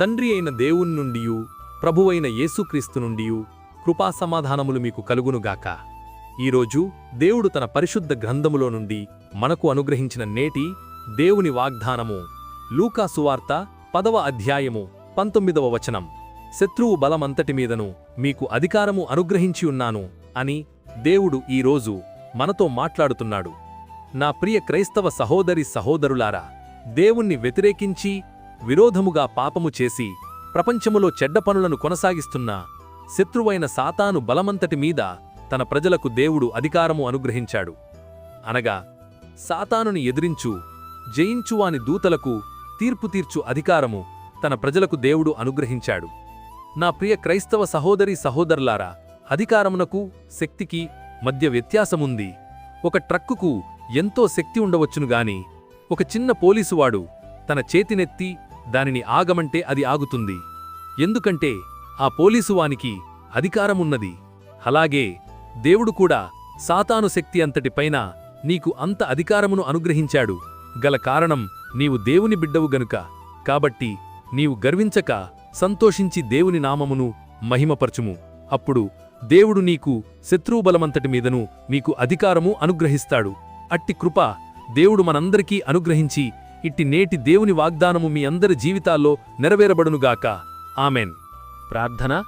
తండ్రి అయిన దేవుని నుండియు ప్రభువైన యేసుక్రీస్తు నుండియు కృపా సమాధానములు మీకు కలుగునుగాక ఈరోజు దేవుడు తన పరిశుద్ధ గ్రంథములో నుండి మనకు అనుగ్రహించిన నేటి దేవుని వాగ్దానము లూకా సువార్త పదవ అధ్యాయము పంతొమ్మిదవ వచనం. శత్రువు బలమంతటి మీదను మీకు అధికారము అనుగ్రహించి ఉన్నాను అని దేవుడు ఈరోజు మనతో మాట్లాడుతున్నాడు. నా ప్రియ క్రైస్తవ సహోదరి సహోదరులారా దేవుణ్ణి వ్యతిరేకించి విరోధముగా పాపము చేసి ప్రపంచములో చెడ్డ పనులను కొనసాగిస్తున్న శత్రువైన సాతాను బలమంతటి మీద తన ప్రజలకు దేవుడు అధికారము అనుగ్రహించాడు. అనగా సాతానుని ఎదిరించు జయించువాని దూతలకు తీర్పు తీర్చు అధికారము తన ప్రజలకు దేవుడు అనుగ్రహించాడు. నా ప్రియ క్రైస్తవ సహోదరి సహోదరులారా అధికారమునకు శక్తికి మధ్య వ్యత్యాసముంది. ఒక ట్రక్కుకు ఎంతో శక్తి ఉండవచ్చునుగాని ఒక చిన్న పోలీసువాడు తన చేతినెత్తి దానిని ఆగమంటే అది ఆగుతుంది. ఎందుకంటే ఆ పోలీసు వానికి అధికారమున్నది. అలాగే దేవుడు కూడా సాతాను శక్తి అంతటిపైన నీకు అంత అధికారమును అనుగ్రహించాడు. గల కారణం నీవు దేవుని బిడ్డవు గనుక. కాబట్టి నీవు గర్వించక సంతోషించి దేవుని నామమును మహిమపరచుము. అప్పుడు దేవుడు నీకు శత్రువుబలమంతటి మీదను నీకు అధికారము అనుగ్రహిస్తాడు. అట్టి కృప దేవుడు మనందరికీ అనుగ్రహించి ఇట్టి నేటి దేవుని వాగ్దానము మీ అందరి జీవితాల్లో నెరవేరబడునుగాక. ఆమెన్. ప్రార్థన.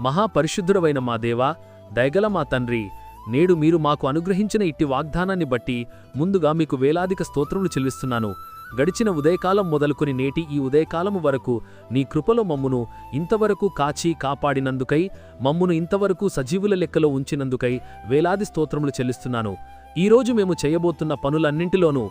మహాపరిశుద్ధుడవైన మా దేవా దయగల మా తండ్రి నేడు మీరు మాకు అనుగ్రహించిన ఇట్టి వాగ్దానాన్ని బట్టి ముందుగా మీకు వేలాదిక స్తోత్రములు చెల్లిస్తున్నాను. గడిచిన ఉదయకాలం మొదలుకొని నేటి ఈ ఉదయకాలము వరకు నీ కృపలో మమ్మును ఇంతవరకు కాచి కాపాడినందుకై మమ్మును ఇంతవరకు సజీవుల లెక్కలో ఉంచినందుకై వేలాది స్తోత్రములు చెల్లిస్తున్నాను. ఈరోజు మేము చేయబోతున్న పనులన్నింటిలోనూ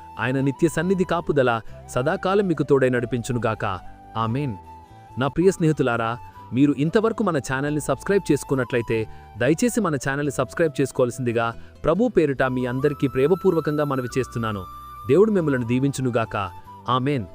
ఆయన నిత్య సన్నిధి కాపుదల సదాకాలం మీకు తోడై నడిపించునుగాక. ఆమెన్. నా ప్రియ స్నేహితులారా మీరు ఇంతవరకు మన ఛానల్ని సబ్స్క్రైబ్ చేసుకున్నట్లయితే దయచేసి మన ఛానల్ని సబ్స్క్రైబ్ చేసుకోవాల్సిందిగా ప్రభు పేరిట మీ అందరికీ ప్రేమపూర్వకంగా మనవి చేస్తున్నాను. దేవుడు మిమ్మల్ని దీవించునుగాక. ఆమెన్.